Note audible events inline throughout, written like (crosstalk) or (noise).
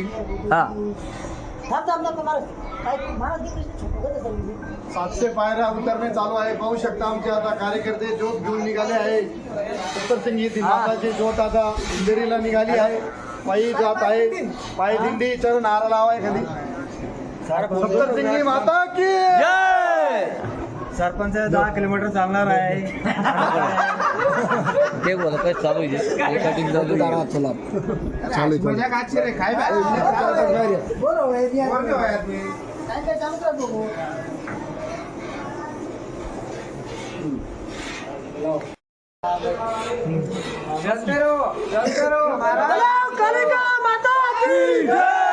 हा. सांगितलं? सातशे पायऱ्या उतरणे चालू आहे. पाहू शकता आमचे आता कार्यकर्ते ज्योत घेऊन निघाले आहे. उत्तर सिंग ही. माताची ज्योत आता इंदिरीला निघाली आहे. पायी जात आहे. पायी दिंडी चरण नारा लावाय खाली. सत्तर सिंगी माता की सरपंच दहा किलोमीटर चालणार आहे. (laughs) ते बोला काय चालू आहे कटिंग चालू आहे. चालू बरोबर आहे, या. काय काय चालूच राहतो भाऊ. चला, कालिका माता की बोला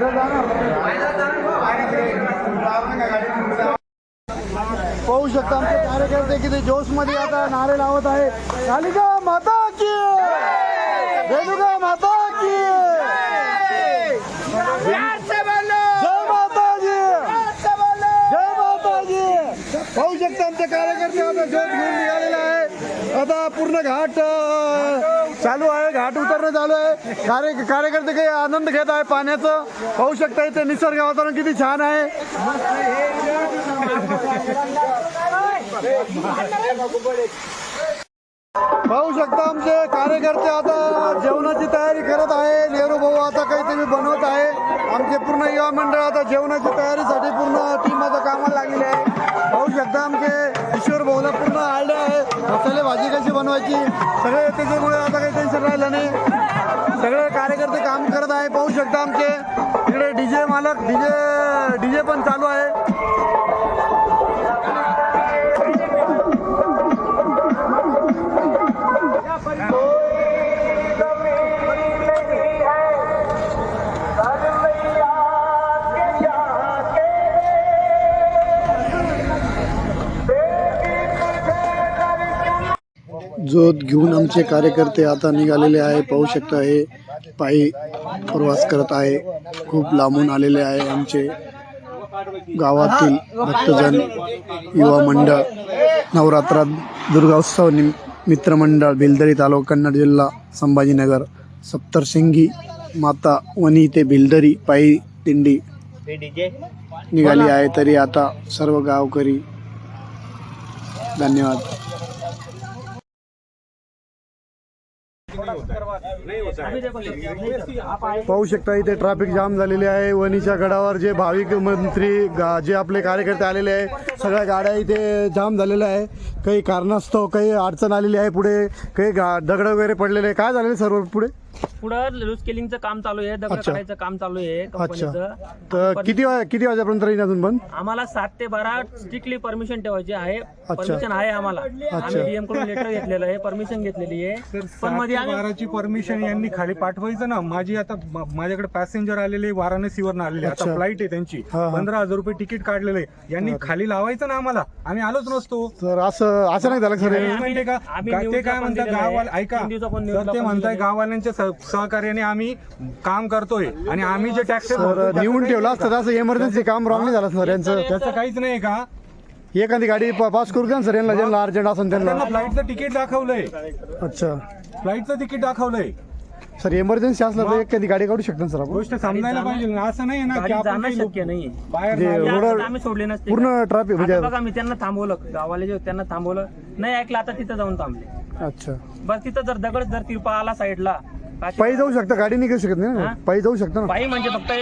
नका. पाहू शकता आमचे कार्यकर्ते किती जोशमध्ये आता नारे लावत आहे. कालिका माता की रेणुका माता की जय माताजी! जय माताजी! पाहू शकता आमचे कार्यकर्ते आता जोत घेऊन निघालेले आहे आता पूर्ण घाट चालू आहे. घाट उतरणं चालू आहे. कार्य कार्यकर्ते काही आनंद घेत आहे पाण्याचं. पाहू शकता इथे निसर्ग वातावरण किती छान आहे. शकता आमचे कार्यकर्ते आता जेवणाची तयारी करत आहे. नेहरू भाऊ आता काहीतरी बनवत आहे. आमचे पूर्ण युवा मंडळ आता जेवणाची तयारीसाठी पूर्ण टीम आता कामाला लागलेली आहे. पाहू शकता आमचे ईश्वर भाऊला पूर्ण आयडिया आहे. मसाले भाजी कशी बनवायची? सगळे त्याच्यामुळे आता काही टेन्शन राहिलं नाही. सगळे कार्यकर्ते काम करत आहे. पाहू शकता आमचे इकडे डीजे मालक डीजे डीजे पण चालू आहे. घेऊन आमचे कार्यकर्ते आता निघालेले आहे पाहू शकता हे पायी प्रवास करत आहे. खूप लांबून आलेले आहे आमचे गावातील भक्तजन युवा मंडळ. नवरात्रात दुर्गोत्सव निम मित्रमंडळ भिलदरी तालुका कन्नड जिल्हा संभाजीनगर सप्तरशिंगी माता वनी ते भिलदरी पायी दिंडी निघाली आहे. तरी आता सर्व गावकरी धन्यवाद. पाहू शकता इथे ट्रॅफिक जाम झालेले आहे. वणीच्या गडावर जे भाविक मंत्री जे आपले कार्यकर्ते आलेले आहे सगळ्या गाड्या इथे जाम झालेल्या आहे. काही कारणास्तव काही अडचण आलेली आहे पुढे. काही गा- दगड वगैरे पडलेले आहे. काय झालेलं सर्व पुढे? पुढं लूज केलिंगचं काम चालू आहे दगड अच्छा. काढायचं काम चालू आहे अच्छा. कंपनीचं. तर किती वा किती वाजेपर्यंत राहील अजून बंद? आम्हाला सात ते बारा स्ट्रिक्टली परमिशन ठेवायची आहे. परमिशन आहे आम्हाला. आम्ही डीएमकडून लेटर घेतलेलं आहे परमिशन घेतलेली आहे. पण मध्ये आम्ही बाराची परमिशन यांनी खाली पाठवायचं ना? माझी आता म- माझ्याकडे पॅसेंजर आलेले वाराणसीवर आलेले. अच्छा. आता फ्लाईट आहे त्यांची. हा, हा. पंधरा हजार रुपये तिकीट काढलेले. यांनी खाली लावायचं ना आम्हाला? आम्ही आलोच नसतो. तर असं अचानक झालं सर हे? माहितीये का आम्ही का- ते न्यूजला काय पण म्हणतात दिलेलं आहे. गावाला ऐका. तीन न्यूजला ते पण म्हणताय दिलेलं आहे. गाववाल्यांच्या सहकार्याने आम्ही काम करतोय आणि आम्ही जे टॅक्स नेऊन ठेवलं असतं. असं इमर्जन्सी काम रॉंग नाही झालं सर यांचं. त्याचं काहीच नाही का? एखादी गाडी पास करू द्या ना सर यांना ज्यांना अर्जंट असेल त्यांना. फ्लाईटचं तिकीट दाखवलंय. अच्छा. फ्लाईटचं तिकीट दाखवलंय. सर इमर्जन्सी असलं तर एखादी गाडी काढू शकतो ना सर आपण? गोष्ट समजायला पाहिजे असं नाही ना की आपण जाणं काही लोक शक्य बाहेर जे नाही. त्या रोड- आम्ही सोडले नसते. पूर्ण ट्रॅफिक म्हणजे आता बघा मी त्यांना थांबवलं. गावाले जे होते त्यांना थांबवलं. नाही ऐकलं आता तिथं जाऊन थांबले. अच्छा. बस तिथं जर दगड जर तिरपा आला साईडला पायी जाऊ शकता गाडी निघू शकत नाही ना? पायी जाऊ शकता ना बाई म्हणजे फक्त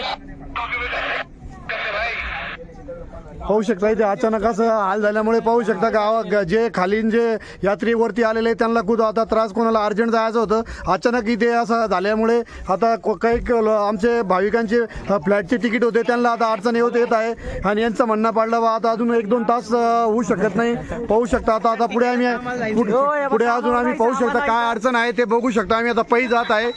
पाहू शकता इथे अचानक असं हाल झाल्यामुळे पाहू शकता गावा जे खाली जे यात्रेवरती आलेले त्यांना खूप आता त्रास कोणाला अर्जंट जायचं होतं अचानक इथे असं झाल्यामुळे आता को- काही आमचे भाविकांचे फ्लॅटचे तिकीट होते त्यांना आता अडचण येत येत आहे. आणि यांचं म्हणणं पाडलं बा आता अजून एक दोन तास होऊ शकत नाही. पाहू शकता आता आता पुढे आम्ही पुढे पुढे अजून आम्ही पाहू शकता काय अडचण आहे ते बघू शकता. आम्ही आता पै जात आहे.